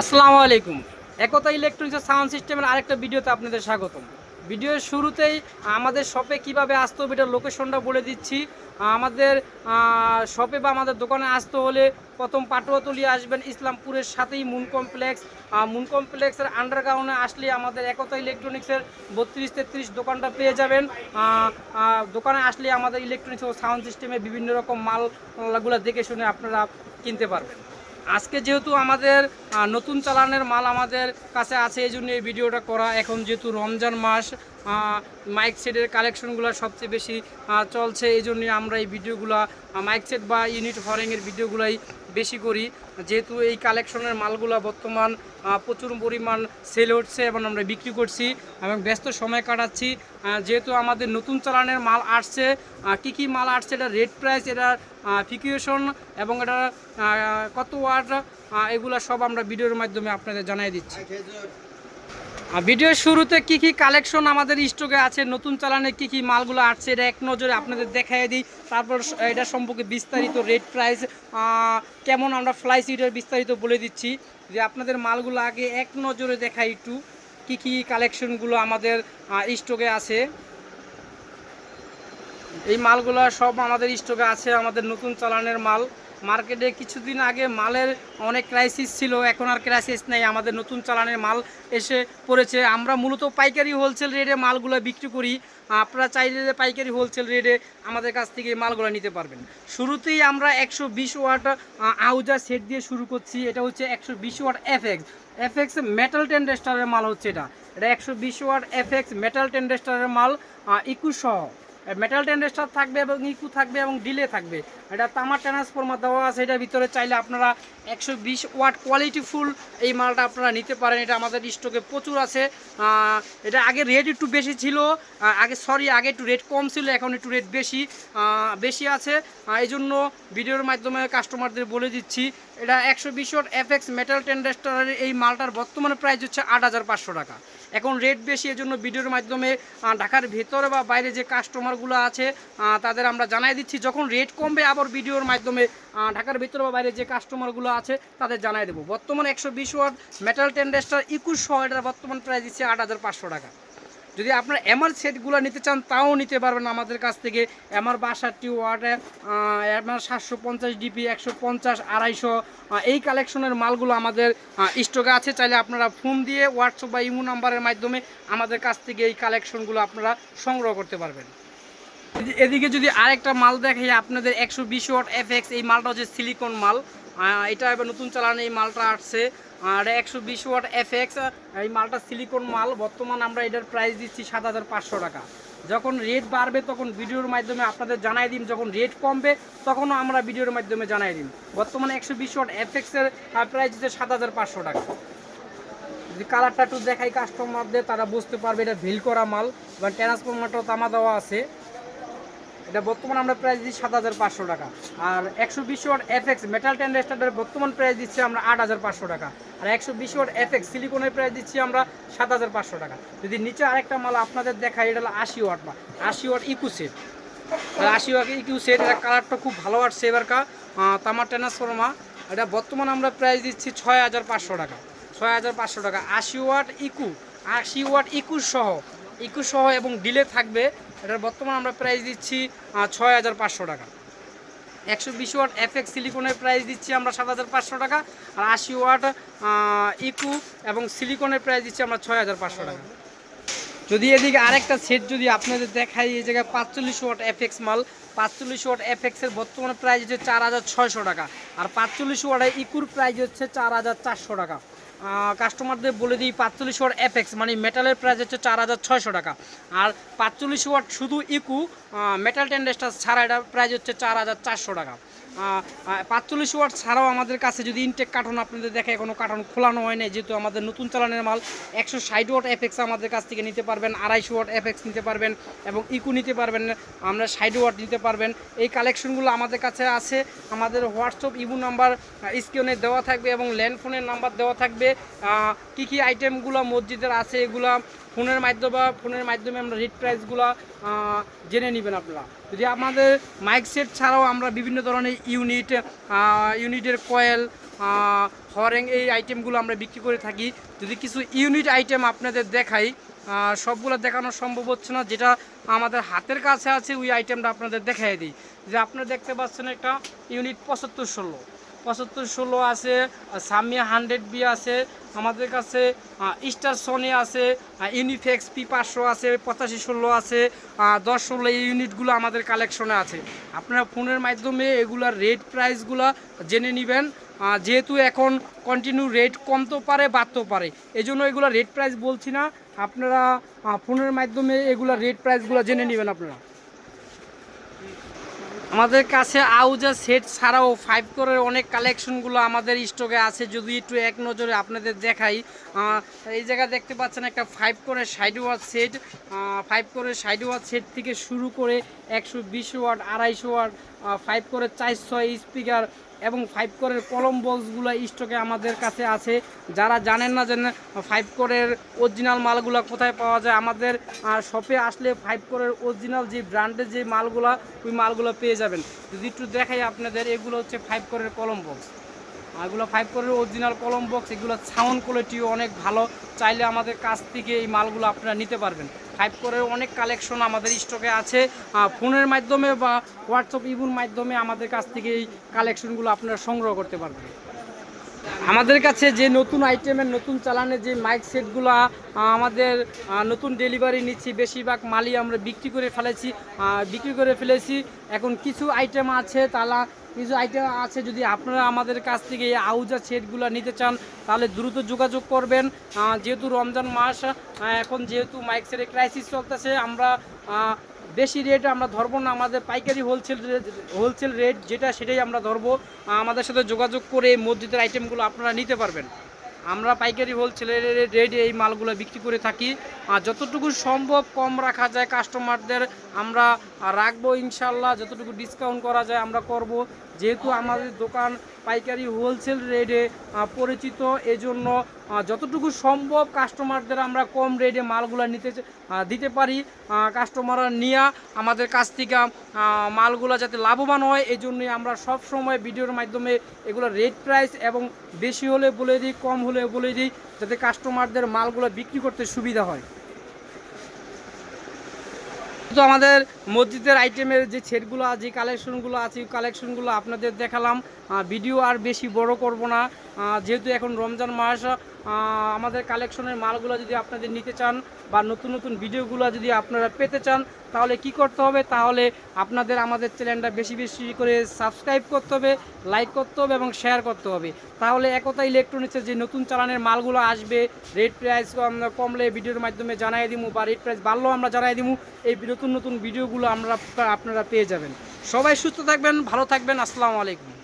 আসসালামু আলাইকুম। একতা electronics sound সিস্টেমের আরেকটা ভিডিওতে আপনাদের স্বাগতম। ভিডিওর শুরুতেই আমাদের শপে কীভাবে আসতে হবে এটার লোকেশনটা বলে দিচ্ছি। আমাদের শপে বা আমাদের দোকানে আসতে হলে প্রথম পাটুয়াতলি আসবেন, ইসলামপুরের সাথেই মুন কমপ্লেক্স মুন কমপ্লেক্সের আন্ডারগ্রাউন্ডে আসলে আমাদের একতা ইলেকট্রনিক্সের বত্রিশ তেত্রিশ দোকানটা পেয়ে যাবেন। দোকানে আসলে আমাদের ইলেকট্রনিক্স ও সাউন্ড সিস্টেমে বিভিন্ন রকম মালগুলো দেখে শুনে আপনারা কিনতে পারবেন। আজকে যেহেতু আমাদের নতুন চালানের মাল আমাদের কাছে আছে, এই জন্য এই ভিডিওটা করা। এখন যেহেতু রমজান মাস মাইক সেটের কালেকশনগুলো সবচেয়ে বেশি চলছে, এই জন্য আমরা এই ভিডিওগুলো মাইক সেট বা ইউনিট ফরেংয়ের ভিডিওগুলাই বেশি করি। যেহেতু এই কালেকশনের মালগুলো বর্তমান প্রচুর পরিমাণ সেল হচ্ছে এবং আমরা বিক্রি করছি এবং ব্যস্ত সময় কাটাচ্ছি। যেহেতু আমাদের নতুন চালানের মাল আসছে কী কি মাল আসছে, এটা রেট প্রাইস এটা ফিকুয়েশন এবং এটা কত ওয়াট এগুলো সব আমরা ভিডিওর মাধ্যমে আপনাদের জানিয়ে দিচ্ছি। আর ভিডিওর শুরুতে কি কি কালেকশন আমাদের স্টকে আছে, নতুন চালানে কি কি মালগুলো আসছে, এটা এক নজরে আপনাদের দেখাই দিই। তারপর এটা সম্পর্কে বিস্তারিত রেট প্রাইস কেমন আমরা ফ্লাই সিটের বিস্তারিত বলে দিচ্ছি। যে আপনাদের মালগুলো আগে এক নজরে দেখাই একটু, কি কি কালেকশনগুলো আমাদের স্টকে আছে। এই মালগুলো সব আমাদের স্টকে আছে, আমাদের নতুন চালানের মাল। মার্কেটে কিছুদিন আগে মালের অনেক ক্রাইসিস ছিল, এখন আর ক্রাইসিস নেই। আমাদের নতুন চালানের মাল এসে পড়েছে। আমরা মূলত পাইকারি হোলসেল রেটে মালগুলো বিক্রি করি। আপনারা চাইলে যে পাইকারি হোলসেল রেটে আমাদের কাছ থেকে মালগুলো নিতে পারবেন। শুরুতেই আমরা একশো বিশ ওয়াট আউজার সেট দিয়ে শুরু করছি। এটা হচ্ছে একশো বিশ ওয়াট এফএক্স এফএক্স মেটাল টেন্ডেস্টারের মাল হচ্ছে এটা। এটা একশো বিশ ওয়াট এফএক্স মেটাল টেন্ডেস্টারের মাল সহ। মেটাল টেন্ডেস্টার থাকবে এবং ইকু থাকবে এবং ডিলে থাকবে। এটা তামার ট্রান্সফর্মার দেওয়া আছে, এটার ভিতরে চাইলে আপনারা একশো বিশ ওয়াট কোয়ালিটিফুল এই মালটা আপনারা নিতে পারেন। এটা আমাদের স্টকে প্রচুর আছে। এটা আগে রেট একটু বেশি ছিল। আগে সরি আগে একটু রেট কম ছিল, এখন একটু রেট বেশি বেশি আছে। এই জন্য ভিডিওর মাধ্যমে কাস্টমারদের বলে দিচ্ছি, এটা একশো বিশ ওয়াট এফএক্স মেটাল টেন্ডেস্টারের এই মালটার বর্তমানে প্রাইস হচ্ছে আট হাজার পাঁচশো টাকা। এখন রেট বেশি, এজন্য ভিডিওর মাধ্যমে ঢাকার ভেতরে বা বাইরে যে কাস্টমারগুলো আছে তাদের আমরা জানাই দিচ্ছি। যখন রেট কমবে, আবার ভিডিওর মাধ্যমে ঢাকার ভেতরে বা বাইরে যে কাস্টমারগুলো আছে, তাদের জানাই দেবো। বর্তমানে একশো বিশ ওয়াট মেটাল টেন্ডেস্টার একুশ সহ বর্তমান প্রাইস দিচ্ছে আট হাজার পাঁচশো টাকা। যদি আপনারা এমআর সেটগুলো নিতে চান, তাও নিতে পারবেন আমাদের কাছ থেকে। এমআর বাষট্টি ওয়াটে এমআর সাতশো পঞ্চাশ ডিপি, একশো পঞ্চাশ, আড়াইশো এই কালেকশনের মালগুলো আমাদের স্টকে আছে। চাইলে আপনারা ফোন দিয়ে হোয়াটসঅ্যাপ বা ইমো নাম্বারের মাধ্যমে আমাদের কাছ থেকে এই কালেকশনগুলো আপনারা সংগ্রহ করতে পারবেন। এদিকে যদি আরেকটা মাল দেখাই, আপনাদের একশো বিশ ওয়াট এফএক্স এই মালটা হচ্ছে সিলিকন মাল। এটা এবার নতুন চালানো এই মালটা আসছে। আর একশো বিশ ওয়াট এফএক্স, এই মালটা সিলিকন মাল। বর্তমান আমরা এটার প্রাইস দিচ্ছি সাত হাজার পাঁচশো টাকা। যখন রেট বাড়বে, তখন ভিডিওর মাধ্যমে আপনাদের জানাই দিন যখন রেট কমবে, তখনও আমরা ভিডিওর মাধ্যমে জানাই দিন বর্তমানে একশো বিশ ওয়াট এফএক্সের প্রাইস দিচ্ছে সাত হাজার পাঁচশো টাকা। যদি কালারটা একটু দেখাই কাস্টমারদের তারা বুঝতে পারবে এটা ভিল করা মাল। বা ট্রান্সফরমারটাও তামা দেওয়া আছে। এটা বর্তমান আমরা প্রাইস দিচ্ছি সাত হাজার পাঁচশো টাকা। আর একশো বিশ ওয়াট এফএক্স মেটাল টেন্ডেস্টারের বর্তমান প্রাইস দিচ্ছি আমরা আট হাজার পাঁচশো টাকা। আর একশো বিশ ওয়াট এফএক্স সিলিকনের প্রাইস দিচ্ছি আমরা সাত হাজার পাঁচশো টাকা। যদি নিচে আরেকটা মাল আপনাদের দেখাই, এটা হলো আশি ওয়াট বা আশি ওয়াট ইকু সেট আর আশি ওয়াট ইকু সেট এটা কালারটা খুব ভালো আসছে এবারকা তামার ট্রান্সফর্মা এটা বর্তমান আমরা প্রাইস দিচ্ছি ছয় হাজার পাঁচশো টাকা, ছয় হাজার পাঁচশো টাকা। আশি ওয়াট ইকু আশি ওয়াট ইকুশ সহ ইকুশ সহ এবং ডিলে থাকবে, এটার বর্তমান আমরা প্রাইস দিচ্ছি ছয় হাজার পাঁচশো টাকা। একশো বিশ ওয়াট এফএক্স সিলিকনের প্রাইস দিচ্ছি আমরা সাত হাজার পাঁচশো টাকা, আর আশি ওয়াট ইকু এবং সিলিকনের প্রাইস দিচ্ছি আমরা ছয় হাজার পাঁচশো টাকা। যদি এদিকে আরেকটা সেট যদি আপনাদের দেখাই, এই জায়গায় পাঁচচল্লিশ ওয়াট এফএক্স মাল, পাঁচচল্লিশ ওয়াট এফএক্সের বর্তমানে প্রাইস হচ্ছে চার হাজার ছয়শো টাকা, আর পাঁচচল্লিশ ওয়াটে ইকুর প্রাইস হচ্ছে চার হাজার চারশো টাকা। কাস্টমারদের বলে দিই পাঁচচল্লিশ ওয়াট অ্যাপেক্স মানে মেটালের প্রাইস হচ্ছে চার হাজার ছয়শো টাকা। আর পাঁচচল্লিশ ওয়াট শুধু ইকু মেটাল টেন্ডেস্টার ছাড়া এটা প্রাইস হচ্ছে চার হাজার চারশো টাকা। পাঁচচল্লিশ ওয়াট ছাড়াও আমাদের কাছে যদি ইনটেক কার্টন আপনাদের দেখে কোনো কার্টন খোলানো হয় না যেহেতু আমাদের নতুন চালানের মাল, একশো ষাট ওয়াট এফেক্স আমাদের কাছ থেকে নিতে পারবেন, আড়াইশো ওয়াট এফেক্স নিতে পারবেন এবং ইকু নিতে পারবেন, আমরা ষাট ওয়াট নিতে পারবেন। এই কালেকশনগুলো আমাদের কাছে আছে, আমাদের হোয়াটসঅ্যাপ ইবু নাম্বার স্ক্রিনে দেওয়া থাকবে এবং ল্যান্ড ফোনের নাম্বার দেওয়া থাকবে। কি কি আইটেমগুলো মসজিদের আছে, এগুলো ফোনের মাধ্যমে বা ফোনের মাধ্যমে আমরা রেট প্রাইসগুলো জেনে নেবেন আপনারা। যদি আমাদের মাইক সেট ছাড়াও আমরা বিভিন্ন ধরনের ইউনিট ইউনিটের কয়েল হরেং এই আইটেমগুলো আমরা বিক্রি করে থাকি। যদি কিছু ইউনিট আইটেম আপনাদের দেখাই সবগুলো দেখানো সম্ভব হচ্ছে না। যেটা আমাদের হাতের কাছে আছে, ওই আইটেমটা আপনাদের দেখাই দিই। যে আপনারা দেখতে পাচ্ছেন একটা ইউনিট পঁচাত্তর ষোলো। পঁচাত্তর, ষোলো আছে সামিয়া হান্ড্রেড বি আছে, আমাদের কাছে স্টার সনি আছে ইউনিফেক্স, পি পাঁচশো আছে, পঁচাশি, ষোলো আছে দশ, ষোলো এই ইউনিটগুলো আমাদের কালেকশনে আছে। আপনারা ফোনের মাধ্যমে এগুলার রেট প্রাইসগুলো জেনে নেবেন। যেহেতু এখন কন্টিনিউ রেট কমতেও পারে, বাড়তেও পারে। এই জন্য এগুলো রেট প্রাইস বলছি না। আপনারা ফোনের মাধ্যমে এগুলো রেট প্রাইসগুলো জেনে নেবেন আপনারা। আমাদের কাছে আউজা সেট ছাড়াও ফাইভ কোরের অনেক কালেকশনগুলো আমাদের স্টকে আছে। যদি একটু এক নজরে আপনাদের দেখাই এই জায়গায় দেখতে পাচ্ছেন একটা ফাইভ কোরের সাইড ওয়াট সেট ফাইভ কোরের সাইড ওয়াট সেট থেকে শুরু করে একশো বিশ ওয়াট আড়াইশো ওয়াট ফাইভ কোরের চারশো স্পিকার এবং ফাইভ কোরের কলম বক্সগুলো স্টকে আমাদের কাছে আছে। যারা জানেন না যে ফাইভ কোরের অরিজিনাল মালগুলো কোথায় পাওয়া যায়, আমাদের শপে আসলে ফাইভ কোরের অরিজিনাল যে ব্র্যান্ডের যে মালগুলো, ওই মালগুলো পেয়ে যাবেন। যদি একটু দেখাই আপনাদের, এগুলো হচ্ছে ফাইভ কোরের কলম বক্স এগুলো ফাইভ কোরের অরিজিনাল কলম বক্স এগুলো সাউন্ড কোয়ালিটিও অনেক ভালো। চাইলে আমাদের কাছ থেকে এই মালগুলো আপনারা নিতে পারবেন। ফাইভ কোরের অনেক কালেকশন আমাদের স্টকে আছে। ফোনের মাধ্যমে বা হোয়াটসঅ্যাপ ইবুর মাধ্যমে আমাদের কাছ থেকে এই কালেকশনগুলো আপনারা সংগ্রহ করতে পারবেন। আমাদের কাছে যে নতুন আইটেমের নতুন চালানের যে মাইক সেটগুলো আমাদের নতুন ডেলিভারি নিচ্ছি, বেশিরভাগ মালই আমরা বিক্রি করে ফেলেছি। বিক্রি করে ফেলেছি। এখন কিছু আইটেম আছে, তালা কিছু আইটেম আছে যদি আপনারা আমাদের কাছ থেকে এই আউজা সেটগুলো নিতে চান, তাহলে দ্রুত যোগাযোগ করবেন। যেহেতু রমজান মাস এখন যেহেতু মাইক সেটের ক্রাইসিস চলতেছে, আমরা বেশি রেট আমরা ধরবো না। আমাদের পাইকারি হোলসেল হোলসেল রেট যেটা, সেটাই আমরা ধরবো। আমাদের সাথে যোগাযোগ করে মসজিদের আইটেমগুলো আপনারা নিতে পারবেন। আমরা পাইকারি হোলসেলের রেটে এই মালগুলো বিক্রি করে থাকি। আর যতটুকু সম্ভব কম রাখা যায় কাস্টমারদের আমরা রাখব ইনশাল্লাহ। যতটুকু ডিসকাউন্ট করা যায় আমরা করব। যেহেতু আমাদের দোকান পাইকারি হোলসেল রেটে পরিচিত, এজন্য যতটুকু সম্ভব কাস্টমারদের আমরা কম রেটে মালগুলো নিতে দিতে পারি। কাস্টমাররা নিয়ে আমাদের কাছ থেকে মালগুলো যাতে লাভবান হয় এই জন্যই আমরা সব সময় ভিডিওর মাধ্যমে এগুলো রেট প্রাইস এবং বেশি হলে বলে দিই, কম হলে বলে দিই, যাতে কাস্টমারদের মালগুলো বিক্রি করতে সুবিধা হয়। তো আমাদের মসজিদের আইটেমের যে ছেটগুলো আছে যে কালেকশনগুলো আছে কালেকশনগুলো আপনাদের দেখালাম। ভিডিও আর বেশি বড় করব না। যেহেতু এখন রমজান মাস আমাদের কালেকশনের মালগুলো যদি আপনাদের নিতে চান বা নতুন নতুন ভিডিওগুলো যদি আপনারা পেতে চান, তাহলে কি করতে হবে? তাহলে আপনাদের আমাদের চ্যানেলটা বেশি বেশি করে সাবস্ক্রাইব করতে হবে লাইক করতে হবে এবং শেয়ার করতে হবে। তাহলে একতা ইলেকট্রনিক্সের যে নতুন চালানের মালগুলো আসবে রেট প্রাইস কমলে ভিডিওর মাধ্যমে জানাই দিব বা রেট প্রাইস বাড়লেও আমরা জানাই দিব এই নতুন নতুন ভিডিওগুলো আমরা আপনারা পেয়ে যাবেন। সবাই সুস্থ থাকবেন, ভালো থাকবেন, আসসালামু আলাইকুম।